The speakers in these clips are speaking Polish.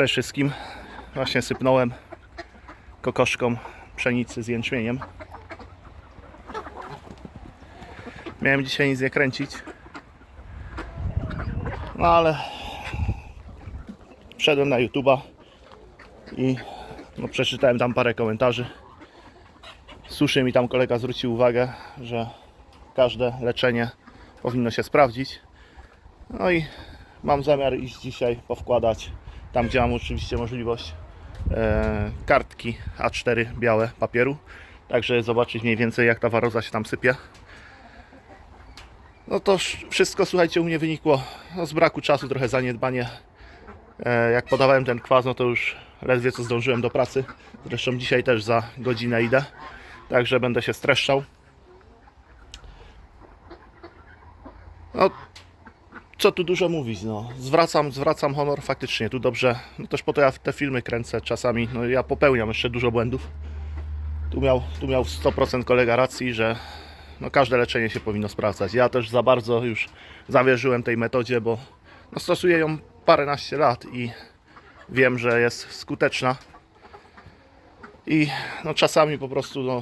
Cześć wszystkim. Właśnie sypnąłem kokoszką pszenicy z jęczmieniem. Miałem dzisiaj nic nie kręcić. No ale wszedłem na YouTube'a i no, przeczytałem tam parę komentarzy. Suszy mi tam kolega zwrócił uwagę, że każde leczenie powinno się sprawdzić. No i mam zamiar iść dzisiaj powkładać tam, gdzie mam oczywiście możliwość e, kartki A4 białe papieru. Także zobaczyć mniej więcej jak ta waroza się tam sypie. No to sz- wszystko słuchajcie u mnie wynikło no, z braku czasu, trochę zaniedbanie. E, jak podawałem ten kwas, no to już ledwie co zdążyłem do pracy. Zresztą dzisiaj też za godzinę idę. Także będę się streszczał. Co tu dużo mówić, no. Zwracam, zwracam honor faktycznie, tu dobrze. No też po to ja te filmy kręcę czasami, no ja popełniam jeszcze dużo błędów. Tu miał, tu miał 100% kolega racji, że no każde leczenie się powinno sprawdzać. Ja też za bardzo już zawierzyłem tej metodzie, bo no stosuję ją paręnaście lat i wiem, że jest skuteczna. I no czasami po prostu, no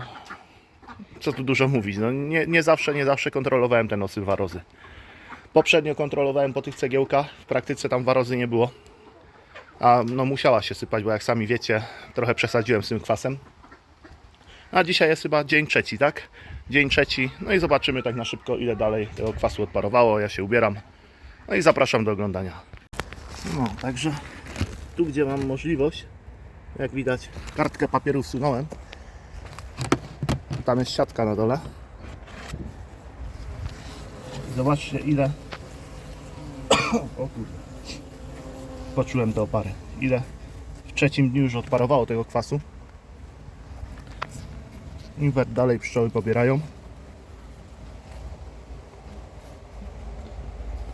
co tu dużo mówić, no nie, nie zawsze, nie zawsze kontrolowałem te nosy warozy. Poprzednio kontrolowałem po tych cegiełkach, w praktyce tam warozy nie było. A no musiała się sypać, bo jak sami wiecie, trochę przesadziłem z tym kwasem. A dzisiaj jest chyba dzień trzeci, tak? Dzień trzeci, no i zobaczymy tak na szybko ile dalej tego kwasu odparowało. Ja się ubieram. No i zapraszam do oglądania. No, także tu gdzie mam możliwość, jak widać, kartkę papieru wsunąłem. Tam jest siatka na dole. Zobaczcie ile. o kurde. Poczułem te opary. Ile w trzecim dniu już odparowało tego kwasu. Inwert dalej pszczoły pobierają.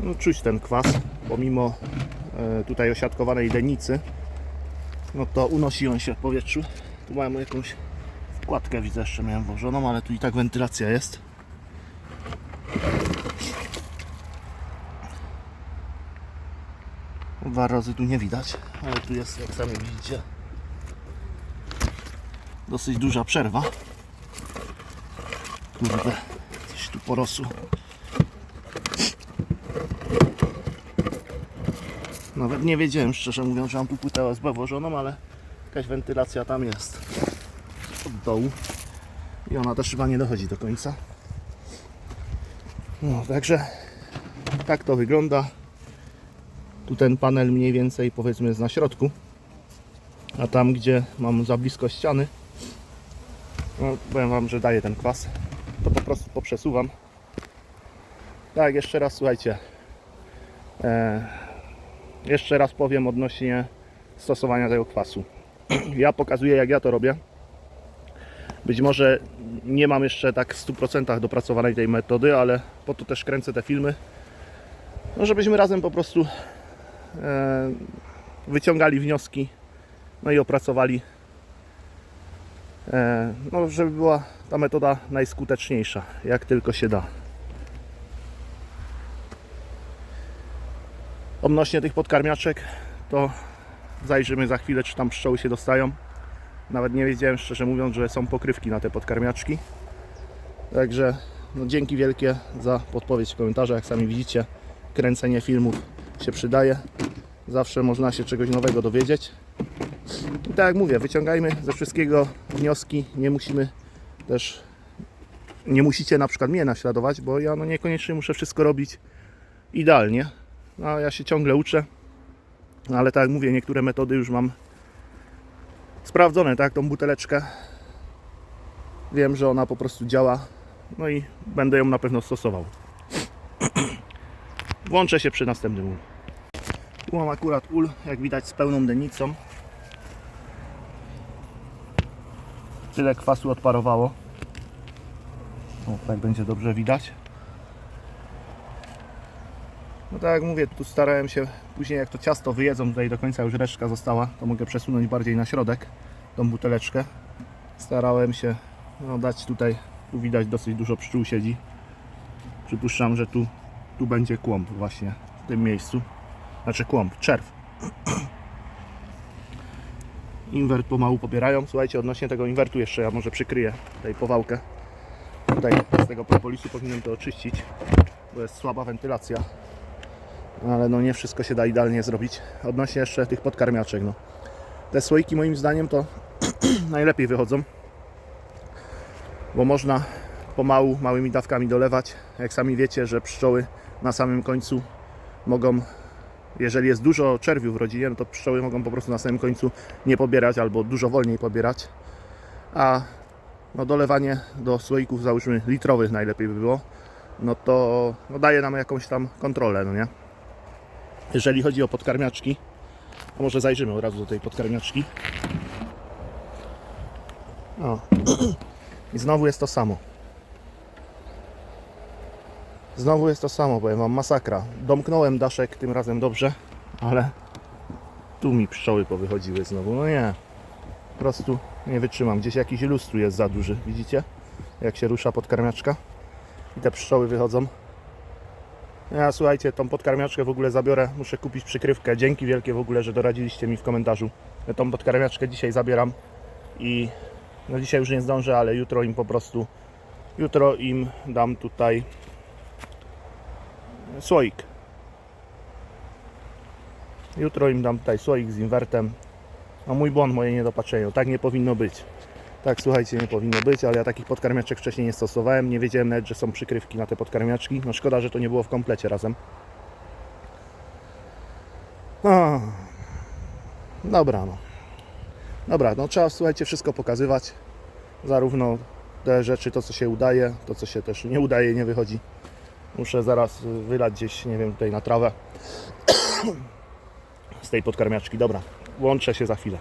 No, czuć ten kwas, pomimo e, tutaj osiadkowanej lenicy, no to unosi on się w powietrzu. Tu mamy jakąś wkładkę, widzę, jeszcze miałem włożoną, ale tu i tak wentylacja jest. Warozy tu nie widać, ale tu jest, jak sami widzicie, dosyć duża przerwa. Kurde, coś tu porosło. Nawet nie wiedziałem, szczerze mówiąc, że mam tu płytę OSB włożoną, ale jakaś wentylacja tam jest od dołu. I ona też chyba nie dochodzi do końca. No, także tak to wygląda. Tu ten panel mniej więcej powiedzmy jest na środku. A tam gdzie mam za blisko ściany, no, powiem Wam, że daje ten kwas. To po prostu poprzesuwam. Tak, jeszcze raz słuchajcie. E, jeszcze raz powiem odnośnie stosowania tego kwasu. Ja pokazuję jak ja to robię. Być może nie mam jeszcze tak w 100% dopracowanej tej metody, ale po to też kręcę te filmy. No żebyśmy razem po prostu wyciągali wnioski, no i opracowali, e, no żeby była ta metoda najskuteczniejsza, jak tylko się da. Odnośnie tych podkarmiaczek, to zajrzymy za chwilę, czy tam pszczoły się dostają. Nawet nie wiedziałem, szczerze mówiąc, że są pokrywki na te podkarmiaczki. Także no, dzięki wielkie za podpowiedź w komentarzach. Jak sami widzicie, kręcenie filmów się przydaje. Zawsze można się czegoś nowego dowiedzieć. I tak jak mówię, wyciągajmy ze wszystkiego wnioski. Nie musimy też, nie musicie na przykład mnie naśladować, bo ja no niekoniecznie muszę wszystko robić idealnie. No, ja się ciągle uczę. No, ale tak jak mówię, niektóre metody już mam sprawdzone, tak? Tą buteleczkę. Wiem, że ona po prostu działa. No i będę ją na pewno stosował. Włączę się przy następnym ulu. Tu mam akurat ul, jak widać, z pełną denicą. Tyle kwasu odparowało. O, tak będzie dobrze widać. No tak jak mówię, tu starałem się później jak to ciasto wyjedzą, tutaj do końca już resztka została, to mogę przesunąć bardziej na środek tą buteleczkę. Starałem się no, dać tutaj, tu widać dosyć dużo pszczół siedzi. Przypuszczam, że tu, tu będzie kłąb właśnie w tym miejscu. Znaczy kłąb, czerw. Inwert pomału pobierają. Słuchajcie, odnośnie tego inwertu jeszcze ja może przykryję tej powałkę. Tutaj z tego propolisu powinienem to oczyścić, bo jest słaba wentylacja. No ale no nie wszystko się da idealnie zrobić. Odnośnie jeszcze tych podkarmiaczek, no. Te słoiki moim zdaniem to najlepiej wychodzą, bo można pomału, małymi dawkami dolewać. Jak sami wiecie, że pszczoły na samym końcu mogą, jeżeli jest dużo czerwiu w rodzinie, no to pszczoły mogą po prostu na samym końcu nie pobierać albo dużo wolniej pobierać. A no dolewanie do słoików, załóżmy litrowych najlepiej by było, no to no daje nam jakąś tam kontrolę, no nie? Jeżeli chodzi o podkarmiaczki, to może zajrzymy od razu do tej podkarmiaczki. O. I znowu jest to samo. Znowu jest to samo, powiem wam, masakra. Domknąłem daszek tym razem dobrze, ale tu mi pszczoły powychodziły znowu. No nie, po prostu nie wytrzymam. Gdzieś jakiś lustru jest za duży, widzicie? Jak się rusza podkarmiaczka i te pszczoły wychodzą. Ja słuchajcie, tą podkarmiaczkę w ogóle zabiorę, muszę kupić przykrywkę. Dzięki wielkie w ogóle, że doradziliście mi w komentarzu. Ja tą podkarmiaczkę dzisiaj zabieram i no dzisiaj już nie zdążę, ale jutro im po prostu jutro im dam tutaj słoik. Jutro im dam tutaj słoik z inwertem. No mój błąd, moje niedopatrzenie. Tak nie powinno być. Tak, słuchajcie, nie powinno być, ale ja takich podkarmiaczek wcześniej nie stosowałem. Nie wiedziałem nawet, że są przykrywki na te podkarmiaczki. No szkoda, że to nie było w komplecie razem. No. Dobra, no. Dobra, no trzeba, słuchajcie, wszystko pokazywać. Zarówno te rzeczy, to co się udaje, to co się też nie udaje, nie wychodzi. Muszę zaraz wylać gdzieś, nie wiem, tutaj na trawę z tej podkarmiaczki. Dobra, łączę się za chwilę.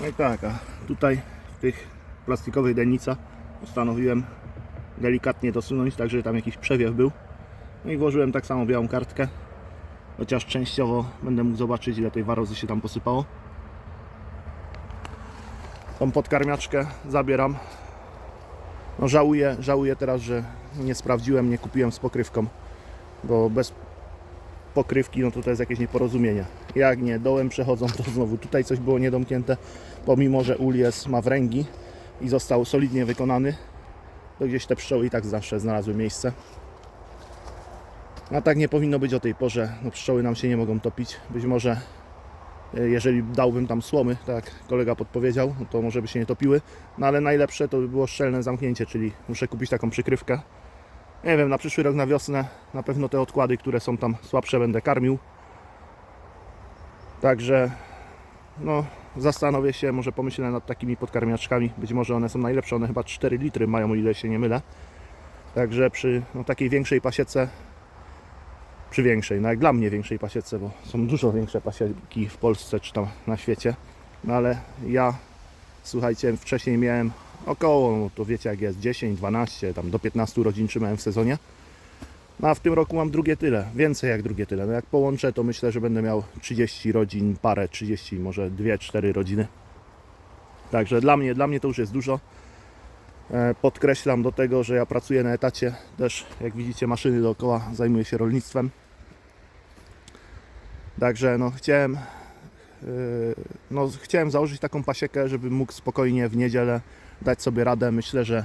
No i tak, a tutaj w tych plastikowych dennicach postanowiłem delikatnie dosunąć, tak żeby tam jakiś przewiew był. No i włożyłem tak samo białą kartkę, chociaż częściowo będę mógł zobaczyć ile tej warozy się tam posypało. Tą podkarmiaczkę zabieram. No żałuję, żałuję teraz, że nie sprawdziłem, nie kupiłem z pokrywką, bo bez pokrywki, no to jest jakieś nieporozumienie. Jak nie, dołem przechodzą, to znowu tutaj coś było niedomknięte, pomimo, że ul jest, ma wręgi i został solidnie wykonany, to gdzieś te pszczoły i tak zawsze znalazły miejsce. A tak nie powinno być o tej porze, no pszczoły nam się nie mogą topić. Być może jeżeli dałbym tam słomy, tak jak kolega podpowiedział, no to może by się nie topiły. No ale najlepsze to by było szczelne zamknięcie, czyli muszę kupić taką przykrywkę. Nie wiem, na przyszły rok na wiosnę na pewno te odkłady, które są tam słabsze będę karmił. Także no zastanowię się, może pomyślę nad takimi podkarmiaczkami. Być może one są najlepsze, one chyba 4 litry mają, o ile się nie mylę. Także przy no, takiej większej pasiece, przy większej, no jak dla mnie większej pasiece, bo są dużo większe pasieki w Polsce czy tam na świecie. No ale ja, słuchajcie, wcześniej miałem około, no to wiecie jak jest, 10, 12, tam do 15 rodzin trzymałem w sezonie. No a w tym roku mam drugie tyle, więcej jak drugie tyle. No jak połączę, to myślę, że będę miał 30 rodzin, parę, 30, może 2-4 rodziny. Także dla mnie, dla mnie to już jest dużo. E, Podkreślam do tego, że ja pracuję na etacie, też jak widzicie maszyny dookoła, zajmuję się rolnictwem. Także no chciałem, yy, no chciałem założyć taką pasiekę, żebym mógł spokojnie w niedzielę dać sobie radę. Myślę, że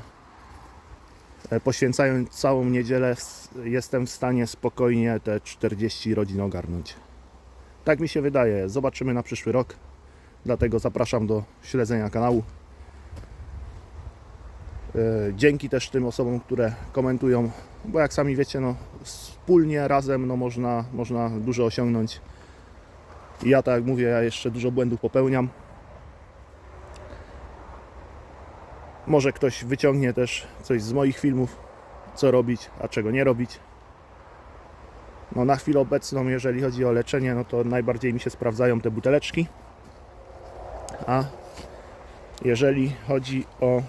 e, poświęcając całą niedzielę jestem w stanie spokojnie te 40 rodzin ogarnąć. Tak mi się wydaje. Zobaczymy na przyszły rok. Dlatego zapraszam do śledzenia kanału. E, Dzięki też tym osobom, które komentują, bo jak sami wiecie, no, wspólnie, razem no, można, można dużo osiągnąć. I ja tak jak mówię, ja jeszcze dużo błędów popełniam. Może ktoś wyciągnie też coś z moich filmów, co robić, a czego nie robić. No na chwilę obecną, jeżeli chodzi o leczenie, no to najbardziej mi się sprawdzają te buteleczki. A jeżeli chodzi o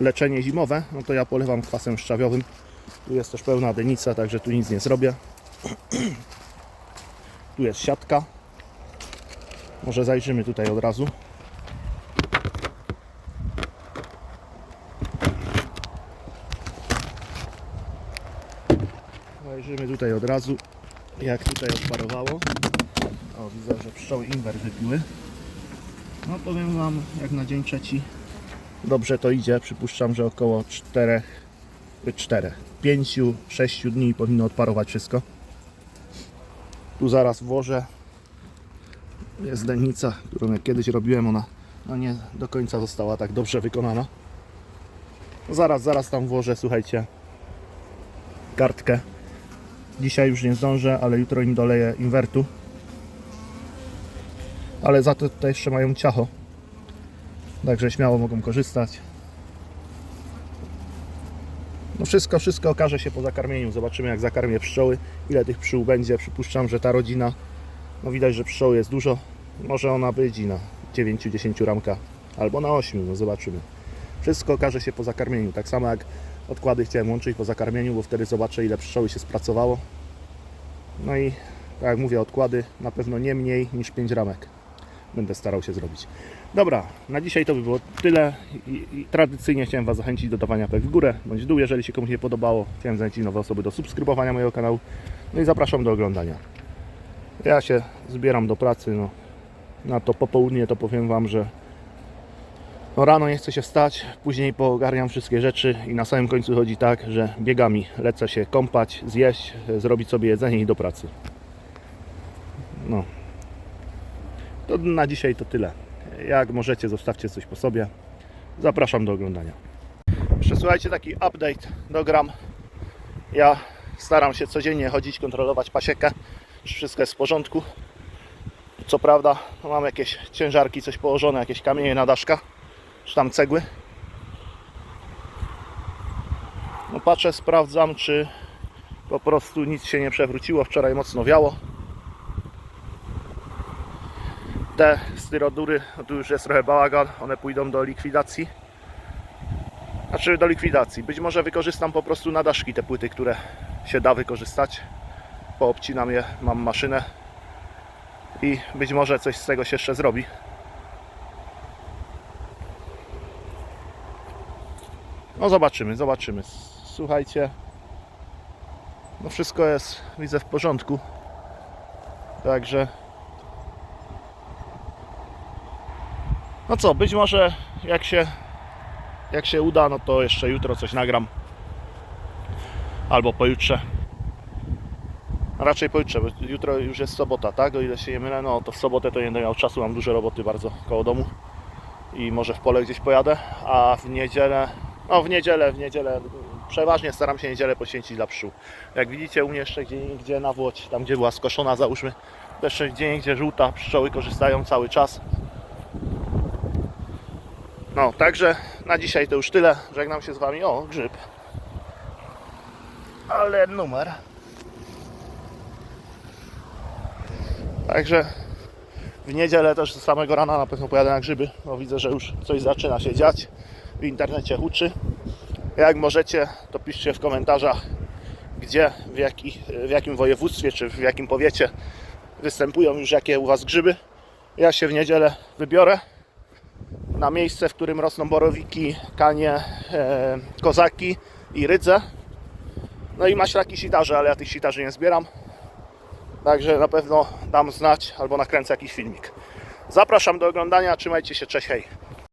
leczenie zimowe, no to ja polewam kwasem szczawiowym. Tu jest też pełna denica, także tu nic nie zrobię. Tu jest siatka. Może zajrzymy tutaj od razu. Zajrzymy tutaj od razu, jak tutaj odparowało. O, widzę, że pszczoły inwer wypiły. No powiem Wam, jak na dzień trzeci dobrze to idzie. Przypuszczam, że około 4, 4 5, 6 dni powinno odparować wszystko. Tu zaraz włożę. Jest dennica, którą jak kiedyś robiłem, ona no nie do końca została tak dobrze wykonana. Zaraz, zaraz tam włożę, słuchajcie, kartkę. Dzisiaj już nie zdążę, ale jutro im doleję inwertu. Ale za to tutaj jeszcze mają ciacho. Także śmiało mogą korzystać. No wszystko, wszystko okaże się po zakarmieniu. Zobaczymy jak zakarmię pszczoły, ile tych pszczół będzie. Przypuszczam, że ta rodzina, no widać, że pszczoł jest dużo. Może ona i na 9-10 ramka, albo na 8, no zobaczymy. Wszystko okaże się po zakarmieniu. Tak samo jak odkłady chciałem łączyć po zakarmieniu, bo wtedy zobaczę ile pszczoły się spracowało. No i tak jak mówię, odkłady na pewno nie mniej niż 5 ramek. Będę starał się zrobić. Dobra, na dzisiaj to by było tyle. I, tradycyjnie chciałem Was zachęcić do dawania łapek w górę bądź w dół, jeżeli się komuś nie podobało. Chciałem zachęcić nowe osoby do subskrybowania mojego kanału. No i zapraszam do oglądania. Ja się zbieram do pracy. No, na to popołudnie to powiem Wam, że no rano nie chcę się wstać, później poogarniam wszystkie rzeczy i na samym końcu chodzi tak, że biegami lecę się kąpać, zjeść, zrobić sobie jedzenie i do pracy. No. To na dzisiaj to tyle. Jak możecie, zostawcie coś po sobie. Zapraszam do oglądania. Jeszcze słuchajcie, taki update do gram. Ja staram się codziennie chodzić, kontrolować pasiekę, czy wszystko jest w porządku. Co prawda, mam jakieś ciężarki, coś położone, jakieś kamienie na daszkach, czy tam cegły. No patrzę, sprawdzam, czy po prostu nic się nie przewróciło. Wczoraj mocno wiało. Te styrodury, no tu już jest trochę bałagan, one pójdą do likwidacji. Znaczy do likwidacji. Być może wykorzystam po prostu na daszki te płyty, które się da wykorzystać. Poobcinam je, mam maszynę i być może coś z tego się jeszcze zrobi. No zobaczymy, zobaczymy. Słuchajcie, no wszystko jest, widzę, w porządku. Także no co, być może jak się jak się uda, no to jeszcze jutro coś nagram. Albo pojutrze. Raczej pojutrze, bo jutro już jest sobota, tak? O ile się nie mylę, no to w sobotę to nie będę miał czasu, mam dużo roboty bardzo koło domu i może w pole gdzieś pojadę, a w niedzielę, no w niedzielę, w niedzielę przeważnie staram się niedzielę poświęcić dla pszczół. Jak widzicie u mnie jeszcze gdzie indziej na Włodź, tam gdzie była skoszona załóżmy, jeszcze gdzie indziej żółta, pszczoły korzystają cały czas. No, także na dzisiaj to już tyle. Żegnam się z Wami. O, grzyb. Ale numer. Także w niedzielę też z samego rana na pewno pojadę na grzyby, bo widzę, że już coś zaczyna się dziać. W internecie huczy. Jak możecie, to piszcie w komentarzach, gdzie, w, jaki, w jakim województwie czy w jakim powiecie występują już jakie u Was grzyby. Ja się w niedzielę wybiorę na miejsce, w którym rosną borowiki, kanie, e, kozaki i rydze. No i maślaki sitarze, ale ja tych sitarzy nie zbieram. Także na pewno dam znać albo nakręcę jakiś filmik. Zapraszam do oglądania, trzymajcie się, cześć, hej.